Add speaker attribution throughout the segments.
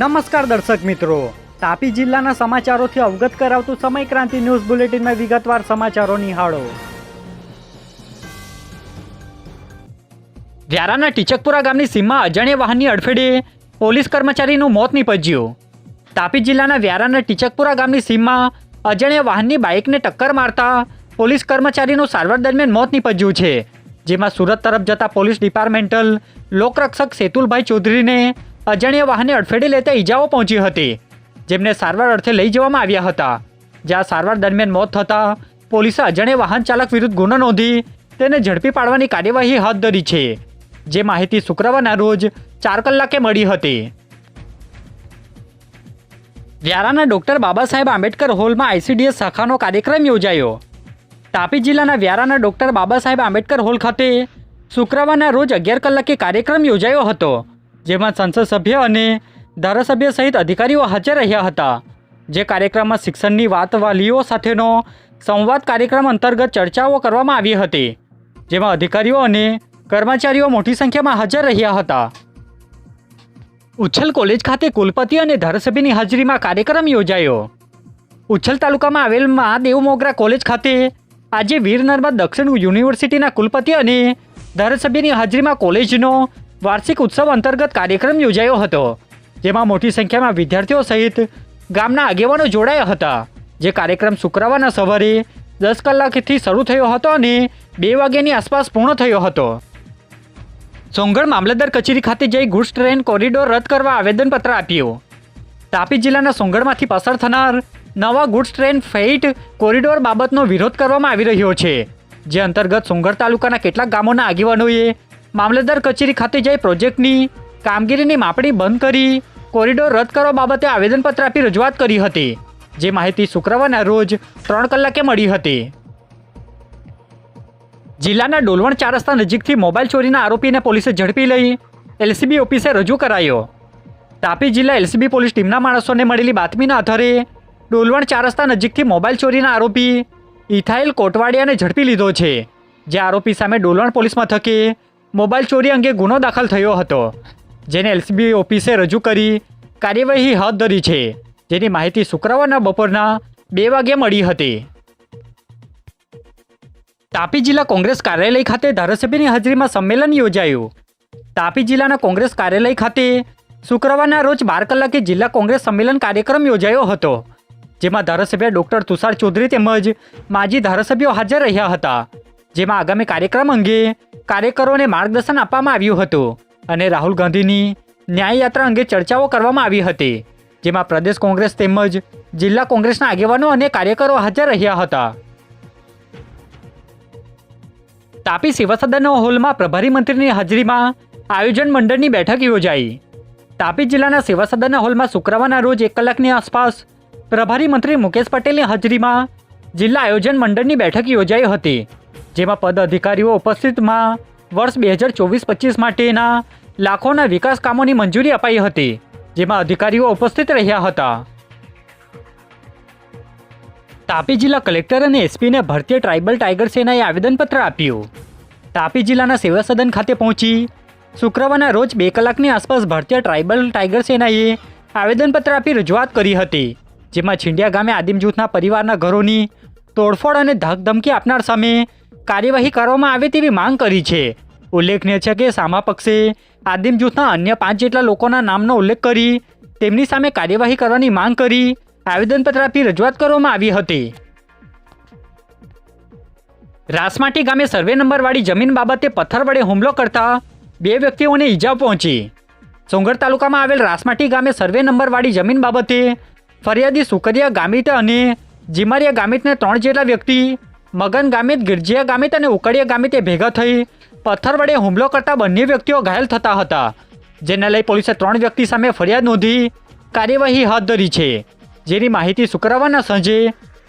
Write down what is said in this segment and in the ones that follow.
Speaker 1: નમસ્કાર દર્શક મિત્રો. તાપી જિલ્લાના સમાચારોથી અવગત કરાવતું સમય ક્રાંતિ ન્યૂઝ બુલેટિનમાં વિગતવાર સમાચારો નિહાળો. વ્યારાના ટીચકપુરા ગામની સીમમાં અજાણ્યા વાહનની અડફેટે પોલીસ કર્મચારીનું મોત નીપજ્યું. તાપી જિલ્લાના વ્યારાના ટીચકપુરા ગામની સીમમાં અજાણ્યા વાહનની બાઇકને ટક્કર મારતા પોલીસ કર્મચારીનું સારવાર દરમિયાન મોત નીપજ્યું છે. જેમાં સુરત તરફ જતા પોલીસ ડિપાર્ટમેન્ટલ લોકરક્ષક સેતુલભાઈ ચૌધરીને અજાણ્યા વાહને અડફેટે લેતા ઈજાઓ પહોંચી હતી. જેમને સારવાર અર્થે લઈ જવામાં આવ્યા હતા. જ્યાં સારવાર દરમિયાન મોત થતાં પોલીસે અજાણ્યા વાહન ચાલક વિરુદ્ધ ગુનો નોંધી તેને ઝડપી પાડવાની કાર્યવાહી હાથ ધરી છે. જે માહિતી શુક્રવારના રોજ ચાર કલાકે મળી હતી. વ્યારાના ડોક્ટર બાબા સાહેબ આંબેડકર હોલમાં આઈસીડીએસ શાખાનો કાર્યક્રમ યોજાયો. તાપી જિલ્લાના વ્યારાના ડોક્ટર બાબા સાહેબ આંબેડકર હોલ ખાતે શુક્રવારના રોજ અગિયાર કલાકે કાર્યક્રમ યોજાયો હતો. જેમાં સંસદ સભ્ય અને ધારાસભ્ય સહિત અધિકારીઓ હાજર રહ્યા હતા. જે કાર્યક્રમમાં શિક્ષણની વાત વાલીઓ સાથેનો સંવાદ કાર્યક્રમ અંતર્ગત ચર્ચાઓ કરવામાં આવી હતી, જેમાં અધિકારીઓ અને કર્મચારીઓ મોટી સંખ્યામાં હાજર રહ્યા હતા. ઉચ્છલ કોલેજ ખાતે કુલપતિ અને ધારાસભ્યની હાજરીમાં કાર્યક્રમ યોજાયો. ઉચ્છલ તાલુકામાં આવેલ મહાદેવ મોગરા કોલેજ ખાતે આજે વીર નર્મદ દક્ષિણ યુનિવર્સિટીના કુલપતિ અને ધારાસભ્યની હાજરીમાં કોલેજનો વાર્ષિક ઉત્સવ અંતર્ગત કાર્યક્રમ યોજાયો હતો, જેમાં મોટી સંખ્યામાં વિદ્યાર્થીઓ સહિત ગામના આગેવાનો જોડાયા હતા. જે કાર્યક્રમ શુક્રવારના સવારે દસ કલાકથી શરૂ થયો હતો અને બે વાગ્યાની આસપાસ પૂર્ણ થયો હતો. સોંગઢ મામલતદાર કચેરી ખાતે જઈ ગુડ્સ ટ્રેન કોરિડોર રદ કરવા આવેદનપત્ર આપ્યું. તાપી જિલ્લાના સોંગળમાંથી પસાર થનાર નવા ગુડ્સ ટ્રેન ફેઇટ કોરિડોર બાબતનો વિરોધ કરવામાં આવી રહ્યો છે, જે અંતર્ગત સોંગઢ તાલુકાના કેટલાક ગામોના આગેવાનોએ મામલતદાર કચેરી ખાતે જઈ પ્રોજેક્ટની કામગીરીની માપણી બંધ કરી કોરિડોર રદ કરવા બાબતે આવેદનપત્ર આપી રજૂઆત કરી હતી. જે માહિતી શુક્રવારના રોજ ત્રણ કલાકે મળી હતી. જિલ્લાના ડોલવણ ચાર રસ્તા નજીકથી મોબાઈલ ચોરીના આરોપીને પોલીસે ઝડપી લઈ એલસીબી ઓફિસે રજૂ કરાયો. તાપી જિલ્લા એલસીબી પોલીસ ટીમના માણસોને મળેલી બાતમીના આધારે ડોલવણ ચાર રસ્તા નજીકથી મોબાઈલ ચોરીના આરોપી ઇથાઇલ કોટવાડિયાને ઝડપી લીધો છે. જે આરોપી સામે ડોલવણ પોલીસ મથકે મોબાઈલ ચોરી અંગે ગુનો દાખલ થયો હતો, જેને એલસીબી ઓફિસે રજૂ કરી કાર્યવાહી હાથ ધરી છે, જેની માહિતી શુક્રવારના બપોરના બે વાગ્યે મળી હતી. તાપી જિલ્લા કોંગ્રેસ કાર્યાલય ખાતે ધારાસભ્યની હાજરીમાં સંમેલન યોજાયું. તાપી જિલ્લાના કોંગ્રેસ કાર્યાલય ખાતે શુક્રવારના રોજ બાર કલાકે જિલ્લા કોંગ્રેસ સંમેલન કાર્યક્રમ યોજાયો હતો, જેમાં ધારાસભ્ય ડોક્ટર તુષાર ચૌધરી તેમજ માજી ધારાસભ્યો હાજર રહ્યા હતા, જેમાં આગામી કાર્યક્રમ અંગે કાર્યકરોને માર્ગદર્શન આપવામાં આવ્યું હતું અને રાહુલ ગાંધીની ન્યાય યાત્રા અંગે ચર્ચાઓ કરવામાં આવી હતી, જેમાં પ્રદેશ કોંગ્રેસ તેમજ જિલ્લા કોંગ્રેસના આગેવાનો અને કાર્યકરો હાજર રહ્યા હતા. તાપી સેવા સદન હોલમાં પ્રભારી મંત્રીની હાજરીમાં આયોજન મંડળની બેઠક યોજાઈ. તાપી જિલ્લાના સેવાસદનના હોલમાં શુક્રવારના રોજ એક કલાકની આસપાસ પ્રભારી મંત્રી મુકેશ પટેલની હાજરીમાં જિલ્લા આયોજન મંડળની બેઠક યોજાઈ હતી. જેમાં પદ અધિકારીઓ ઉપસ્થિતમાં વર્ષ બે હજાર ચોવીસ પચીસ માટેના લાખોના વિકાસ કામોની મંજૂરી અપાઈ હતી, જેમાં અધિકારીઓ ઉપસ્થિત રહ્યા હતા. તાપી જિલ્લા કલેક્ટર અને એસપીને ભારતીય ટ્રાઇબલ ટાઈગર સેનાએ આવેદનપત્ર આપ્યું. તાપી જિલ્લાના સેવા સદન ખાતે પહોંચી શુક્રવારના રોજ બે કલાકની આસપાસ ભારતીય ટ્રાઇબલ ટાઈગર સેનાએ આવેદનપત્ર આપી રજૂઆત કરી હતી, જેમાં છીંડિયા ગામે આદિમ જૂથના પરિવારના ઘરોની તોડફોડ અને ધાકધમકી આપનાર સામે કાર્યવાહી કરવામાં આવે તેવી માંગ કરી છે. ઉલ્લેખનીય છે કે સામા પક્ષે આદિમ જૂથના અન્ય પાંચ જેટલા લોકોના નામનો ઉલ્લેખ કરી તેમની સામે કાર્યવાહી કરવાની માંગ કરી આવેદનપત્ર આપી રજૂઆત કરવામાં આવી હતી. રાસમાટી ગામે સર્વે નંબરવાળી જમીન બાબતે પથ્થર વડે હુમલો કરતા બે વ્યક્તિઓને ઈજા પહોંચી. સોંગર તાલુકામાં આવેલ રાસમાટી ગામે સર્વે નંબરવાળી જમીન બાબતે ફરિયાદી સુકરિયા ગામિત અને જીમારિયા ગામિતને ત્રણ જેટલા વ્યક્તિ મગન ગામિત, ગિરજીયા ગામિત અને ઉકડિયા ગામિતે ભેગા થઈ પથ્થર વડે હુમલો કરતા બંને વ્યક્તિઓ ઘાયલ થતા હતા, જેને લઈ પોલીસે ત્રણ વ્યક્તિ સામે ફરિયાદ નોંધી કાર્યવાહી હાથ ધરી છે, જેની માહિતી શુક્રવારના સાંજે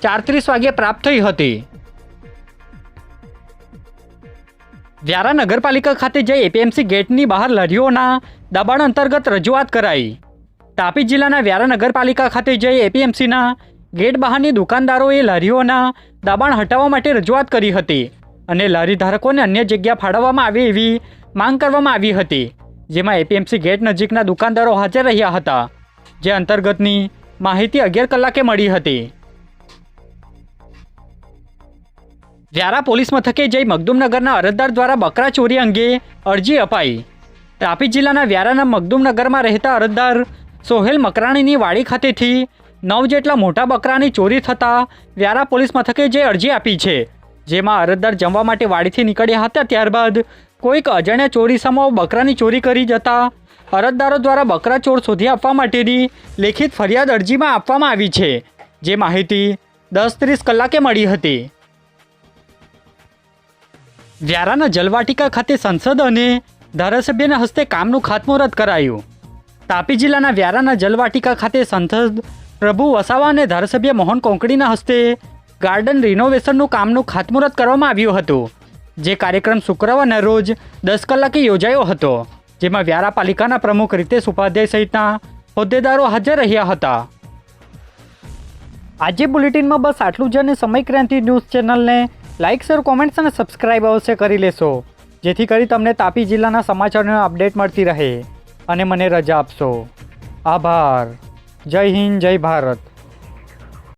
Speaker 1: ચાર ત્રીસ વાગ્યે પ્રાપ્ત થઈ હતી. વ્યારા નગરપાલિકા ખાતે જઈ એપીએમસી ગેટની બહાર લારીઓના દબાણ અંતર્ગત રજૂઆત કરાઈ. તાપી જિલ્લાના વ્યારા નગરપાલિકા ખાતે જઈ એપીએમસીના ગેટ બહારની દુકાનદારોએ લારીઓના દબાણ હટાવવા માટે રજૂઆત કરી હતી અને લારી ધારકોને અન્ય જગ્યા ફાળવવામાં આવે એવી માંગ કરવામાં આવી હતી, જેમાં એપીએમસી ગેટ નજીકના દુકાનદારો હાજર રહ્યા હતા, જે અંતર્ગતની માહિતી અગિયાર કલાકે મળી હતી. વ્યારા પોલીસ મથકે જઈ મગદુમનગરના અરજદાર દ્વારા બકરા ચોરી અંગે અરજી અપાઈ. તાપી જિલ્લાના વ્યારાના મગદુમનગરમાં રહેતા અરજદાર સોહેલ મકરાણીની વાડી ખાતેથી નવ જેટલા મોટા બકરાની ચોરી થતાં વ્યારા પોલીસ મથકે જે અરજી આપી છે, જેમાં અરજદાર જમવા માટે વાડીથી નીકળ્યા હતા ત્યારબાદ કોઈક અજાણ્યા ચોરીસામાં બકરાની ચોરી કરી જતા અરજદારો દ્વારા બકરા ચોર શોધી આપવા માટેની લેખિત ફરિયાદ અરજીમાં આપવામાં આવી છે, જે માહિતી દસ ત્રીસ કલાકે મળી હતી. વ્યારાના જલવાટિકા ખાતે સંસદ અને ધારાસભ્યના હસ્તે કામનું ખાતમુહૂર્ત કરાયું. તાપી જિલ્લાના વ્યારાના જલવાટિકા ખાતે સંસદ પ્રભુ વસાવા અને ધારાસભ્ય મોહન કોંકણીના હસ્તે ગાર્ડન રિનોવેશનનું કામનું ખાતમુહૂર્ત કરવામાં આવ્યું હતું, જે કાર્યક્રમ શુક્રવારના રોજ દસ કલાકે યોજાયો હતો, જેમાં વ્યારા પાલિકાના પ્રમુખ રીતેશ ઉપાધ્યાય સહિતના હોદ્દેદારો હાજર રહ્યા હતા. આજે બુલેટિનમાં બસ આટલું જ અને સમય ક્રાંતિ ન્યૂઝ ચેનલને લાઇક, શેર, કોમેન્ટ્સ અને સબસ્ક્રાઇબ અવશ્ય કરી લેશો, જેથી કરી તમને તાપી જિલ્લાના સમાચારનો અપડેટ મળતી રહે અને મને રજા આપશો. આભાર. જય હિન્દ જય ભારત.